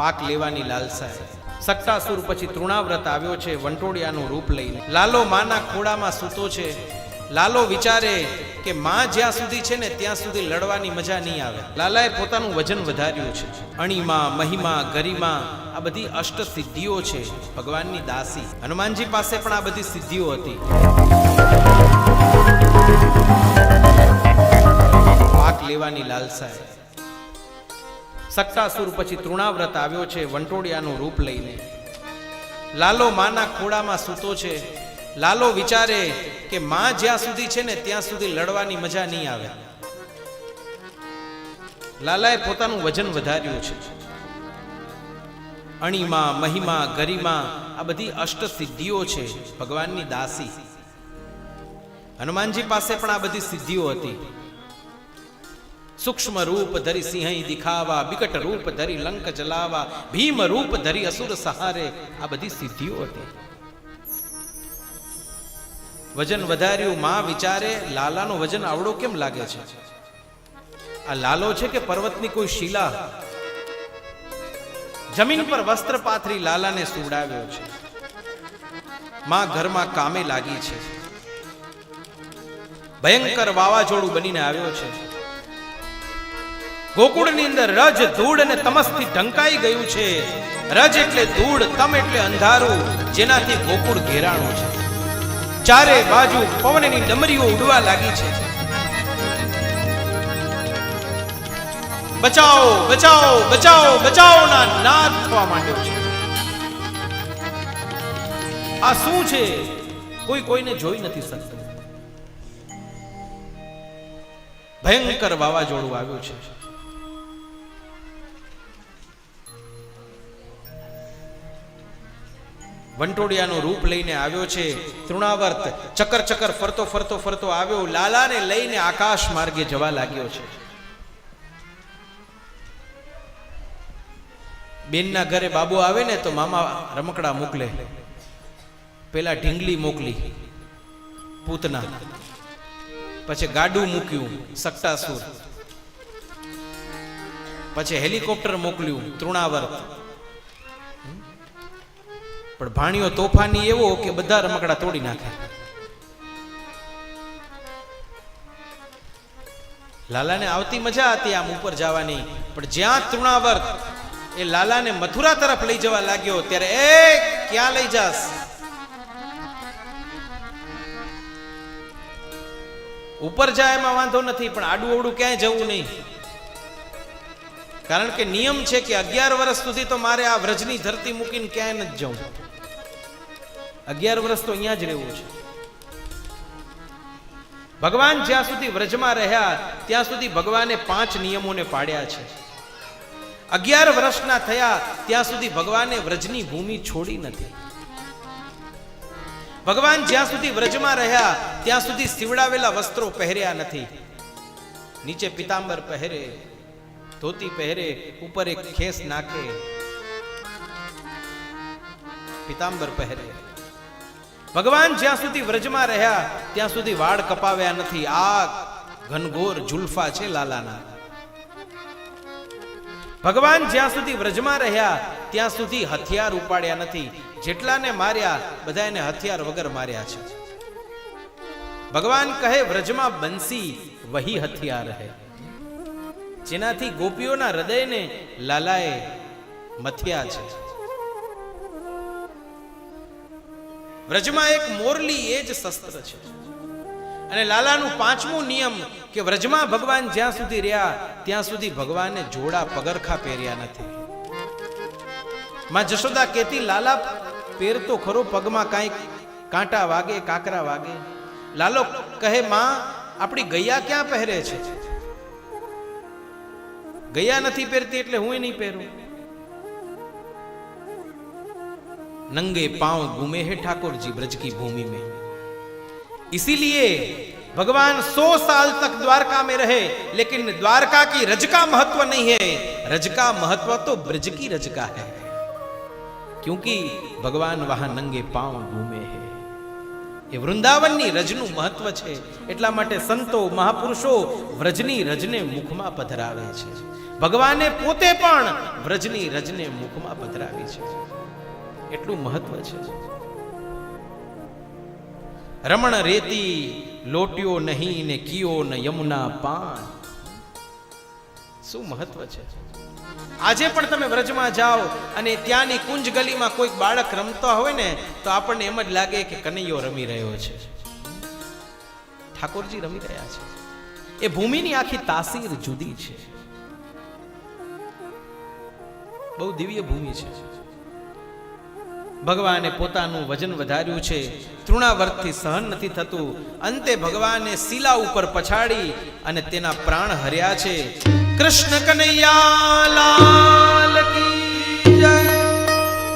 પાક લેવાની લાલસા સક્તાસુર પછી તૃણાવ્રત આવ્યો છે વંટોડિયાનું રૂપ લઈને. લાલો માના ખોડામાં સૂતો છે. લાલો વિચારે કે માં જ્યાં સુધી છે ને ત્યાં સુધી લડવાની મજા નહીં આવે. લાલાએ પોતાનું વજન વધાર્યું છે. અણીમાં, મહિમા, ગરિમા, આ બધી અષ્ટ સિદ્ધિઓ છે ભગવાનની દાસી. હનુમાનજી પાસે પણ આ બધી સિદ્ધિઓ હતી. પાક લેવાની લાલસા સટ્ટાસુર પછી તૃણાવ્રત આવ્યો છે વંટોડિયાનું રૂપ લઈને. લાલો માના ખોડામાં સૂતો છે. લાલો વિચારે કે માં જ્યાં સુધી છે ને ત્યાં સુધી લડવાની મજા નહીં આવે. લાલાએ પોતાનું વજન વધાર્યું છે. અણીમાં, મહિમા, ગરિમા આ બધી અષ્ટ સિદ્ધિઓ છે ભગવાનની દાસી. હનુમાનજી પાસે પણ આ બધી સિદ્ધિઓ હતી. સૂક્ષ્મ રૂપ ધરી સિંહ દિખાવા, વિકટ રૂપ ધરી લંક જલાવા ભીમ રૂપ ધરી અસુર સહારે, આ બધી સિદ્ધિઓ હતી. વજન વધાર્યું, માં વિચારે, લાલાનું વજન આવડો કેમ લાગે છે? આ લાલો છે કે પર્વતની કોઈ શિલા? જમીન પર વસ્ત્ર પાથરી લાલાને સુવડાવ્યો છે. માં ઘરમાં કામે લાગી છે. ભયંકર વાવાઝોડું બનીને આવ્યો છે. ગોકુળની અંદર રજ, ધૂળ અને તમસથી ઢંકાઈ ગયું છે. રજ એટલે ધૂળ, તમ એટલે અંધારું, જેનાથી ગોકુળ ઘેરાણું છે. ચારે બાજુ પવનની ડમરીઓ ઉડવા લાગી છે. બચાવો બચાવો બચાવો બચાવો ના નાદ થવા માંડ્યો છે. આ શું છે? કોઈ કોઈને જોઈ નથી શકતું. ભયંકર વાવાઝોડું આવ્યું છે. વંટોડિયાનું રૂપ લઈને આવ્યો છે. તૃણાવર્ત ચક્કર ચક્કર ફરતો ફરતો ફરતો આવ્યો. લાલાને લઈને આકાશ માર્ગે જવા લાગ્યો છે. બેનના ઘરે બાબુ આવે ને તો મામા રમકડા મોકલે. પેલા ઢીંગલી મોકલી. પૂતના. પછી ગાડું મૂક્યું, સક્ટાસુર. પછી હેલિકોપ્ટર મોકલ્યું, તૃણાવર્ત. પણ ભાણિયો તોફાની એવો કે બધા રમકડા તોડી નાખે. લાલાને આવતી મજા હતી આમ ઉપર જવાની, પણ જ્યાં તૃણાવર્ત એ લાલાને મથુરા તરફ લઈ જવા લાગ્યો, ત્યારે એ ક્યાં લઈ જાસ ઉપર જાય એમાં વાંધો નથી, પણ આડું અવડું ક્યાંય જવું નહીં. કારણ કે નિયમ છે કે અગિયાર વર્ષ સુધી તો મારે આ વ્રજની ધરતી મૂકીને ક્યાંય નથી જવું. અગિયાર વર્ષ તો અહીંયા જ રહેવું છે. ભગવાન જ્યાં સુધી વ્રજમાં રહ્યા, ત્યાં સુધી ભગવાને પાંચ નિયમોને પાડ્યા છે. અગિયાર વર્ષના થયા, ત્યાં સુધી ભગવાને વ્રજની ભૂમિ છોડી નથી. ભગવાન જ્યાં સુધી વ્રજમાં રહ્યા, ત્યાં સુધી સીવડાવેલા વસ્ત્રો પહેર્યા નથી. નીચે પિતાંબર પહેરે, ધોતી પહેરે, ઉપર એક ખેસ નાખે. પિતાંબર પહેરે. ભગવાન જ્યાં સુધી વ્રજમાં રહ્યા, ત્યાં સુધી વાળ કપાવ્યા નથી. આ ઘનઘોર જુલ્ફા છે લાલાના. ભગવાન જ્યાં સુધી વ્રજમાં રહ્યા, ત્યાં સુધી હથિયાર ઉપાડ્યા નથી. જેટલાને માર્યા બધા એને હથિયાર વગર માર્યા છે. ભગવાન કહે, વ્રજમાં બંસી, વહી હથિયાર હે. જેનાથી ગોપીઓના હૃદયને લાલાએ મથ્યા છે. વ્રજમાં એક મોરલી એ જ શસ્ત્ર છે. અને લાલાનું પાંચમું નિયમ કે વ્રજમાં ભગવાન જ્યાં સુધી રહ્યા, ત્યાં સુધી ભગવાને જોડા પગરખા પહેર્યા નથી. માં જશોદા કેતી લાલા પહેરતો ખરો પગમાં કાંઈક કાંટા વાગે, કાકરા વાગે. લાલો કહે, માં, આપણી ગૈયા ક્યાં પહેરે છે? ગૈયા નથી પહેરતી એટલે હું નહીં પહેરું. नंगे पांव घूमे हैं ठाकुर जी ब्रज की भूमि में इसीलिए भगवान सौ साल तक द्वारका में रहे लेकिन द्वारका की रज का महत्व नहीं है रज का महत्व तो ब्रज की रज का है क्योंकि भगवान वहां नंगे पांव घूमे हैं એ વૃંદાવનની રજનું મહત્વ છે એટલા માટે સંતો મહાપુરુષો વ્રજની રજને મુખમાં પધરાવે છે ભગવાને પોતે પણ વ્રજની રજને મુખમાં પધરાવી છે એટલું મહત્વ છે. રમણ રેતી લોટ્યો નહીં ને કિયો ને યમુના પાન. શું મહત્વ છે? આજે પણ તમે વ્રજમાં જાઓ અને ત્યાંની કુંજ ગલીમાં કોઈક બાળક રમતા હોય ને, તો આપણને એમ જ લાગે કે કનૈયો રમી રહ્યો છે. ઠાકોરજી રમી રહ્યા છે. એ ભૂમિની આખી તાસીર જુદી છે. બહુ દિવ્ય ભૂમિ છે. ભગવાને પોતાનું વજન વધાર્યું છે. તૃણાવર્તથી સહન નથી થતું. અંતે ભગવાને શિલા ઉપર પછાડી અને તેના પ્રાણ હર્યા છે. કૃષ્ણ કનૈયા લાલ કી